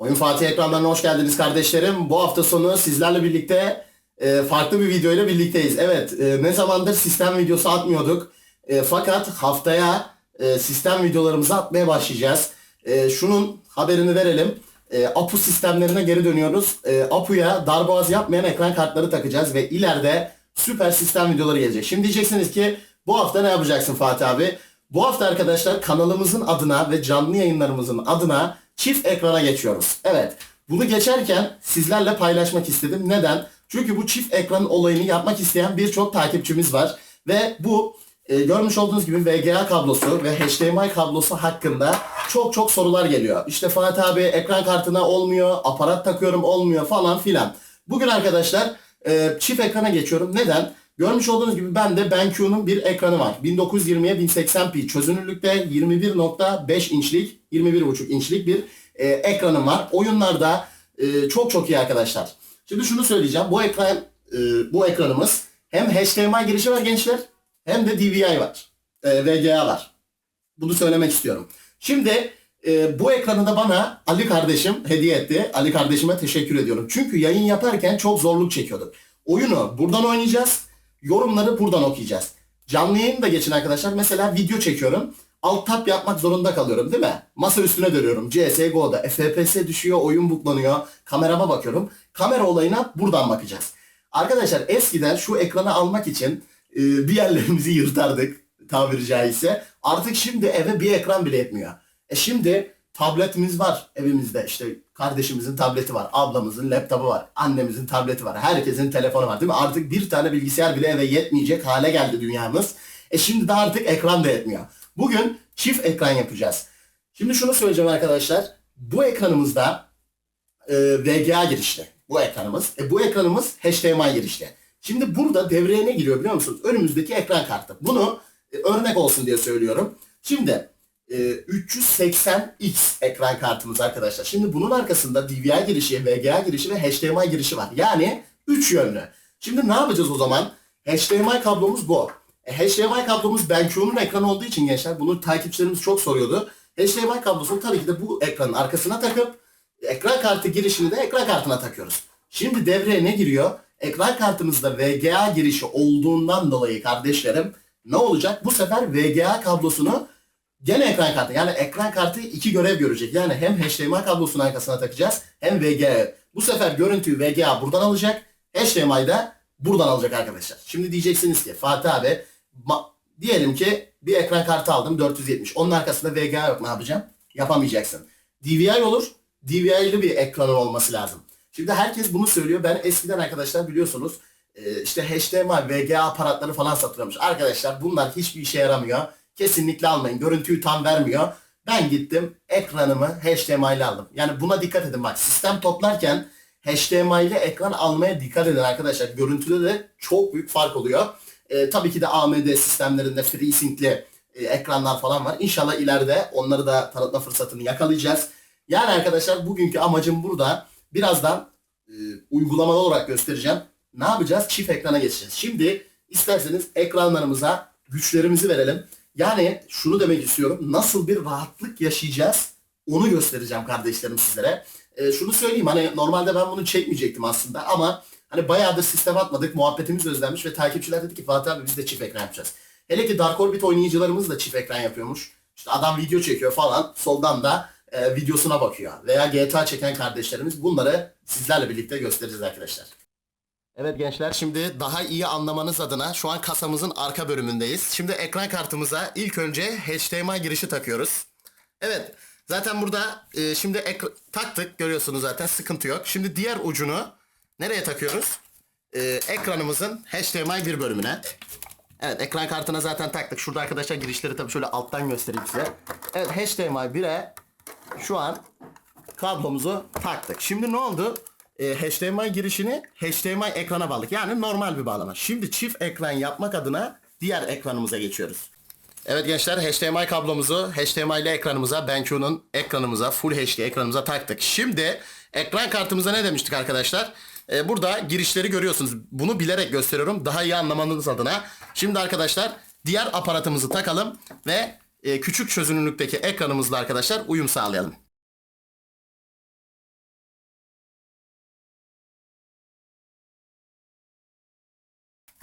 Oyun Fatih ekranlarına hoş geldiniz kardeşlerim. Bu hafta sonu sizlerle birlikte e, farklı bir video ile birlikteyiz. Evet e, ne zamandır sistem videosu atmıyorduk. E, fakat haftaya e, sistem videolarımızı atmaya başlayacağız. E, şunun haberini verelim. E, APU sistemlerine geri dönüyoruz. E, APU'ya darboğaz yapmayan ekran kartları takacağız ve ileride süper sistem videoları gelecek. Şimdi diyeceksiniz ki bu hafta ne yapacaksın Fatih abi? Bu hafta arkadaşlar kanalımızın adına ve canlı yayınlarımızın adına çift ekrana geçiyoruz. Evet bunu geçerken sizlerle paylaşmak istedim. Neden? Çünkü bu çift ekran olayını yapmak isteyen birçok takipçimiz var. Ve bu e, görmüş olduğunuz gibi VGA kablosu ve HDMI kablosu hakkında çok çok sorular geliyor. İşte Fatih abi ekran kartına olmuyor, aparat takıyorum olmuyor falan filan. Bugün arkadaşlar e, çift ekrana geçiyorum. Neden? Görmüş olduğunuz gibi bende BenQ'nun bir ekranı var. 1920'ye 1080p çözünürlükte 21.5 inçlik, 21.5 inçlik bir e, ekranım var. Oyunlarda e, çok çok iyi arkadaşlar. Şimdi şunu söyleyeceğim. Bu ekran e, bu ekranımız hem HDMI girişi var gençler hem de DVI var. E, VGA var. Bunu söylemek istiyorum. Şimdi e, bu ekranı da bana Ali kardeşim hediye etti. Ali kardeşime teşekkür ediyorum. Çünkü yayın yaparken çok zorluk çekiyorduk. Oyunu buradan oynayacağız. Yorumları buradan okuyacağız. Canlı yayını da geçin arkadaşlar. Mesela video çekiyorum. Alt tab yapmak zorunda kalıyorum değil mi? Masa üstüne dönüyorum. CSGO'da FPS düşüyor, oyun buklanıyor. Kamerama bakıyorum. Kamera olayına buradan bakacağız. Arkadaşlar eskiden şu ekranı almak için e, bir yerlerimizi yırtardık tabiri caizse. Artık şimdi eve bir ekran bile yetmiyor. E şimdi tabletimiz var evimizde. İşte kardeşimizin tableti var, ablamızın laptopu var, annemizin tableti var, herkesin telefonu var değil mi? Artık bir tane bilgisayar bile eve yetmeyecek hale geldi dünyamız. E şimdi de artık ekran da yetmiyor. Bugün çift ekran yapacağız. Şimdi şunu söyleyeceğim arkadaşlar. Bu ekranımızda e, VGA girişli. Bu ekranımız. E, bu ekranımız HDMI girişli. Şimdi burada devreye ne giriyor biliyor musunuz? Önümüzdeki ekran kartı. Bunu e, örnek olsun diye söylüyorum. Şimdi e, 380X ekran kartımız arkadaşlar. Şimdi bunun arkasında DVI girişi, VGA girişi ve HDMI girişi var. Yani 3 yönlü. Şimdi ne yapacağız o zaman? HDMI kablomuz bu. E, HDMI kablomuz BenQ'nun ekranı olduğu için gençler bunu takipçilerimiz çok soruyordu. HDMI kablosunu tabii ki de bu ekranın arkasına takıp ekran kartı girişini de ekran kartına takıyoruz. Şimdi devreye ne giriyor? Ekran kartımızda VGA girişi olduğundan dolayı kardeşlerim ne olacak? Bu sefer VGA kablosunu gene ekran kartı yani ekran kartı iki görev görecek. Yani hem HDMI kablosunun arkasına takacağız hem VGA. Bu sefer görüntüyü VGA buradan alacak. HDMI de buradan alacak arkadaşlar. Şimdi diyeceksiniz ki Fatih abi diyelim ki bir ekran kartı aldım 470. Onun arkasında VGA yok ne yapacağım? Yapamayacaksın. DVI olur. DVI'li bir ekranın olması lazım. Şimdi herkes bunu söylüyor. Ben eskiden arkadaşlar biliyorsunuz e, işte HDMI, VGA aparatları falan satılıyormuş. Arkadaşlar bunlar hiçbir işe yaramıyor. Kesinlikle almayın. Görüntüyü tam vermiyor. Ben gittim ekranımı HDMI ile aldım. Yani buna dikkat edin bak. Sistem toplarken HDMI ile ekran almaya dikkat edin arkadaşlar. Görüntüde de çok büyük fark oluyor. E, tabii ki de AMD sistemlerinde FreeSync'li e, ekranlar falan var. İnşallah ileride onları da tanıtma fırsatını yakalayacağız. Yani arkadaşlar bugünkü amacım burada birazdan e, uygulamalı olarak göstereceğim. Ne yapacağız? Çift ekrana geçeceğiz. Şimdi isterseniz ekranlarımıza güçlerimizi verelim. Yani şunu demek istiyorum. Nasıl bir rahatlık yaşayacağız onu göstereceğim kardeşlerim sizlere. E, şunu söyleyeyim hani normalde ben bunu çekmeyecektim aslında ama hani bayağıdır sistem atmadık. Muhabbetimiz özlenmiş ve takipçiler dedi ki Fatih abi biz de çift ekran yapacağız. Hele ki Dark Orbit oynayıcılarımız da çift ekran yapıyormuş. İşte adam video çekiyor falan. Soldan da e, videosuna bakıyor. Veya GTA çeken kardeşlerimiz bunları sizlerle birlikte göstereceğiz arkadaşlar. Evet gençler şimdi daha iyi anlamanız adına şu an kasamızın arka bölümündeyiz. Şimdi ekran kartımıza ilk önce HDMI girişi takıyoruz. Evet zaten burada e, şimdi taktık görüyorsunuz zaten sıkıntı yok. Şimdi diğer ucunu nereye takıyoruz? E, ekranımızın HDMI bir bölümüne. Evet ekran kartına zaten taktık. Şurada arkadaşlar girişleri tabii şöyle alttan göstereyim size. Evet HDMI 1'e şu an kablomuzu taktık. Şimdi ne oldu? Ee, HDMI girişini HDMI ekrana bağladık. Yani normal bir bağlama. Şimdi çift ekran yapmak adına diğer ekranımıza geçiyoruz. Evet gençler HDMI kablomuzu HDMI ile ekranımıza BenQ'nun ekranımıza Full HD ekranımıza taktık. Şimdi ekran kartımıza ne demiştik arkadaşlar? Ee, burada girişleri görüyorsunuz. Bunu bilerek gösteriyorum daha iyi anlamanız adına. Şimdi arkadaşlar diğer aparatımızı takalım ve e, küçük çözünürlükteki ekranımızla arkadaşlar uyum sağlayalım.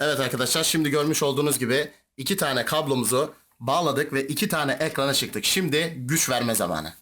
Evet arkadaşlar şimdi görmüş olduğunuz gibi iki tane kablomuzu bağladık ve iki tane ekrana çıktık. Şimdi güç verme zamanı.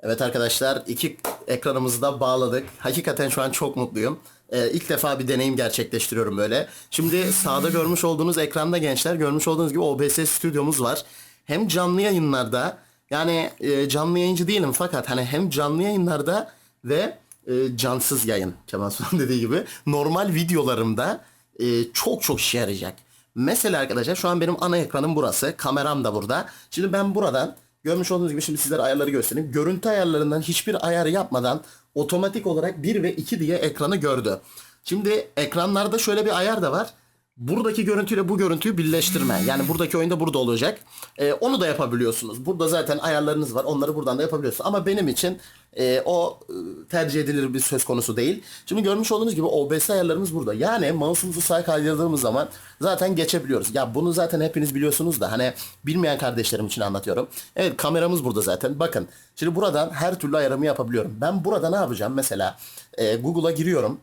Evet arkadaşlar iki ekranımızı da bağladık. Hakikaten şu an çok mutluyum. Ee, ilk defa bir deneyim gerçekleştiriyorum böyle. Şimdi sağda görmüş olduğunuz ekranda gençler görmüş olduğunuz gibi OBS stüdyomuz var. Hem canlı yayınlarda yani e, canlı yayıncı değilim fakat hani hem canlı yayınlarda ve e, cansız yayın Kemal Sunal dediği gibi normal videolarımda e, çok çok işe yarayacak. Mesela arkadaşlar şu an benim ana ekranım burası. Kameram da burada. Şimdi ben buradan görmüş olduğunuz gibi şimdi sizlere ayarları göstereyim. Görüntü ayarlarından hiçbir ayar yapmadan otomatik olarak 1 ve 2 diye ekranı gördü. Şimdi ekranlarda şöyle bir ayar da var. Buradaki görüntüyle bu görüntüyü birleştirme. Yani buradaki oyunda burada olacak. Ee, onu da yapabiliyorsunuz. Burada zaten ayarlarınız var. Onları buradan da yapabiliyorsunuz. Ama benim için e, o e, tercih edilir bir söz konusu değil. Şimdi görmüş olduğunuz gibi OBS ayarlarımız burada. Yani mouse'umuzu sağa kaydırdığımız zaman zaten geçebiliyoruz. Ya bunu zaten hepiniz biliyorsunuz da hani bilmeyen kardeşlerim için anlatıyorum. Evet kameramız burada zaten. Bakın şimdi buradan her türlü ayarımı yapabiliyorum. Ben burada ne yapacağım? Mesela e, Google'a giriyorum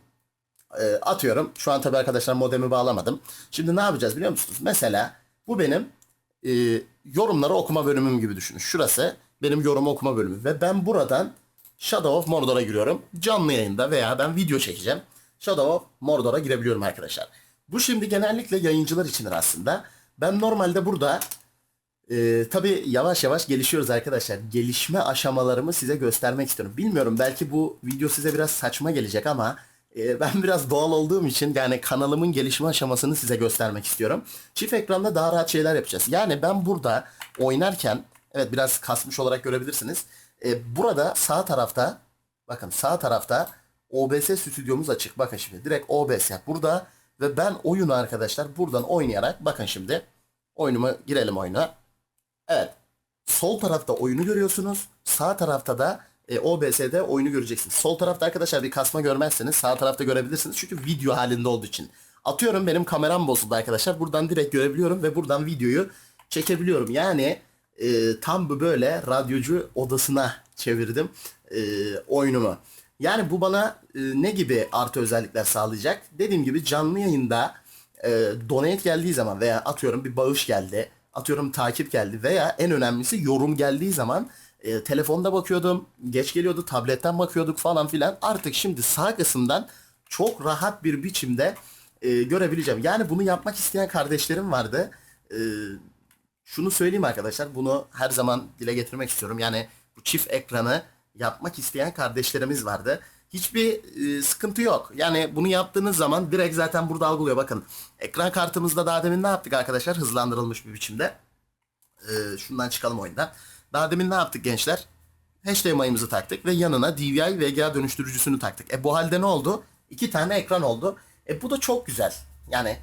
e, atıyorum. Şu an tabii arkadaşlar modemi bağlamadım. Şimdi ne yapacağız biliyor musunuz? Mesela bu benim e, yorumları okuma bölümüm gibi düşünün. Şurası benim yorum okuma bölümü ve ben buradan Shadow of Mordor'a giriyorum. Canlı yayında veya ben video çekeceğim. Shadow of Mordor'a girebiliyorum arkadaşlar. Bu şimdi genellikle yayıncılar içindir aslında. Ben normalde burada ee, tabii yavaş yavaş gelişiyoruz arkadaşlar. Gelişme aşamalarımı size göstermek istiyorum. Bilmiyorum belki bu video size biraz saçma gelecek ama e, ben biraz doğal olduğum için yani kanalımın gelişme aşamasını size göstermek istiyorum. Çift ekranda daha rahat şeyler yapacağız. Yani ben burada oynarken evet biraz kasmış olarak görebilirsiniz. Ee, burada sağ tarafta bakın sağ tarafta OBS stüdyomuz açık. Bakın şimdi direkt OBS burada ve ben oyunu arkadaşlar buradan oynayarak bakın şimdi oyunuma girelim oyuna. Evet. Sol tarafta oyunu görüyorsunuz. Sağ tarafta da e, OBS'de oyunu göreceksiniz. Sol tarafta arkadaşlar bir kasma görmezseniz sağ tarafta görebilirsiniz. Çünkü video halinde olduğu için. Atıyorum benim kameram bozuldu arkadaşlar. Buradan direkt görebiliyorum ve buradan videoyu çekebiliyorum. Yani e, tam böyle radyocu odasına çevirdim e, oyunumu. Yani bu bana e, ne gibi artı özellikler sağlayacak? Dediğim gibi canlı yayında e, donate geldiği zaman veya atıyorum bir bağış geldi, atıyorum takip geldi veya en önemlisi yorum geldiği zaman e, telefonda bakıyordum, geç geliyordu, tabletten bakıyorduk falan filan. Artık şimdi sağ kısımdan çok rahat bir biçimde e, görebileceğim. Yani bunu yapmak isteyen kardeşlerim vardı. E, şunu söyleyeyim arkadaşlar, bunu her zaman dile getirmek istiyorum. Yani bu çift ekranı yapmak isteyen kardeşlerimiz vardı. Hiçbir e, sıkıntı yok. Yani bunu yaptığınız zaman direkt zaten burada algılıyor. Bakın ekran kartımızda daha demin ne yaptık arkadaşlar? Hızlandırılmış bir biçimde. E, şundan çıkalım oyundan. Daha demin ne yaptık gençler? HDMI'mizi taktık ve yanına DVI VGA dönüştürücüsünü taktık. E bu halde ne oldu? İki tane ekran oldu. E bu da çok güzel. Yani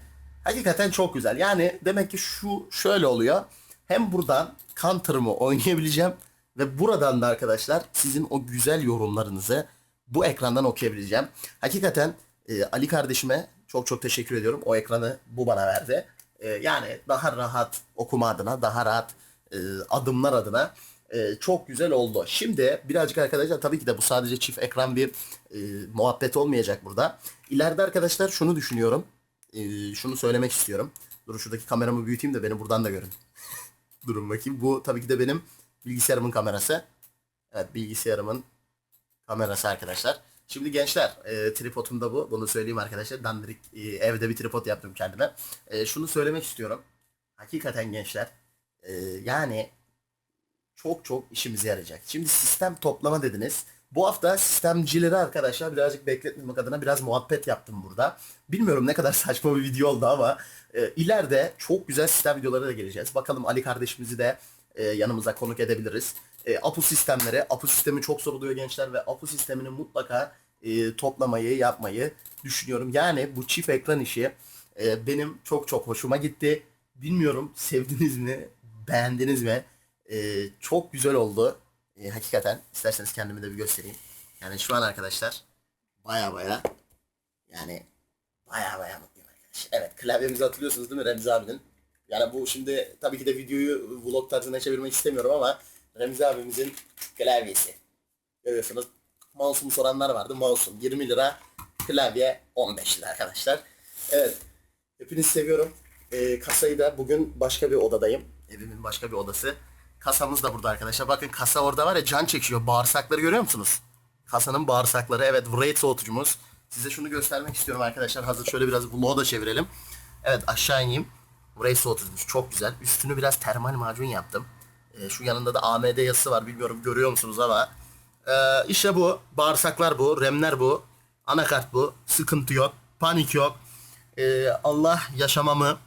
hakikaten çok güzel. Yani demek ki şu şöyle oluyor. Hem buradan counter'ımı oynayabileceğim ve buradan da arkadaşlar sizin o güzel yorumlarınızı bu ekrandan okuyabileceğim. Hakikaten e, Ali kardeşime çok çok teşekkür ediyorum. O ekranı bu bana verdi. E, yani daha rahat okuma adına, daha rahat e, adımlar adına e, çok güzel oldu. Şimdi birazcık arkadaşlar tabii ki de bu sadece çift ekran bir e, muhabbet olmayacak burada. İleride arkadaşlar şunu düşünüyorum. E, şunu söylemek istiyorum. Dur şuradaki kameramı büyüteyim de beni buradan da görün. Durun bakayım. Bu tabii ki de benim bilgisayarımın kamerası. Evet bilgisayarımın kamerası arkadaşlar. Şimdi gençler e, tripodum da bu. Bunu söyleyeyim arkadaşlar. Dandirik e, evde bir tripod yaptım kendime. E, şunu söylemek istiyorum. Hakikaten gençler e, yani çok çok işimize yarayacak. Şimdi sistem toplama dediniz. Bu hafta sistemcileri arkadaşlar birazcık bekletmemek adına biraz muhabbet yaptım burada. Bilmiyorum ne kadar saçma bir video oldu ama e, ileride çok güzel sistem videoları da geleceğiz. Bakalım Ali kardeşimizi de e, yanımıza konuk edebiliriz. E, APU sistemleri, APU sistemi çok soruluyor gençler ve APU sistemini mutlaka e, toplamayı, yapmayı düşünüyorum. Yani bu çift ekran işi e, benim çok çok hoşuma gitti. Bilmiyorum sevdiniz mi, beğendiniz mi? E, çok güzel oldu. E, hakikaten isterseniz kendimi de bir göstereyim. Yani şu an arkadaşlar baya baya yani baya baya mutluyum arkadaşlar. Evet klavyemizi hatırlıyorsunuz değil mi Remzi abinin? Yani bu şimdi tabii ki de videoyu vlog tarzına çevirmek istemiyorum ama Remzi abimizin klavyesi. Görüyorsunuz mouse'umu soranlar vardı. Mouse'um 20 lira, klavye 15 lira arkadaşlar. Evet. Hepinizi seviyorum. Ee, kasayı da bugün başka bir odadayım. Evimin başka bir odası. Kasamız da burada arkadaşlar. Bakın kasa orada var ya can çekiyor. Bağırsakları görüyor musunuz? Kasanın bağırsakları. Evet Wraith soğutucumuz. Size şunu göstermek istiyorum arkadaşlar. Hazır şöyle biraz vlogu da çevirelim. Evet aşağı ineyim. Wraith soğutucumuz çok güzel. Üstünü biraz termal macun yaptım. Ee, şu yanında da AMD yazısı var. Bilmiyorum görüyor musunuz ama. Ee, işte bu. Bağırsaklar bu. Remler bu. Anakart bu. Sıkıntı yok. Panik yok. Ee, Allah yaşamamı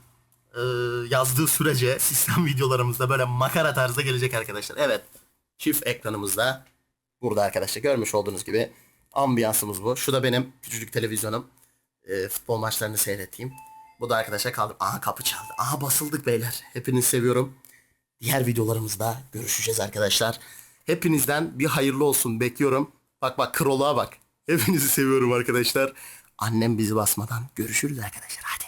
e, yazdığı sürece sistem videolarımızda böyle makara tarzda gelecek arkadaşlar. Evet. Çift ekranımızda burada arkadaşlar görmüş olduğunuz gibi ambiyansımız bu. Şu da benim küçücük televizyonum. Ee, futbol maçlarını seyrettiğim. Bu da arkadaşlar kaldım. Aha kapı çaldı. Aha basıldık beyler. Hepinizi seviyorum. Diğer videolarımızda görüşeceğiz arkadaşlar. Hepinizden bir hayırlı olsun bekliyorum. Bak bak kroluğa bak. Hepinizi seviyorum arkadaşlar. Annem bizi basmadan görüşürüz arkadaşlar.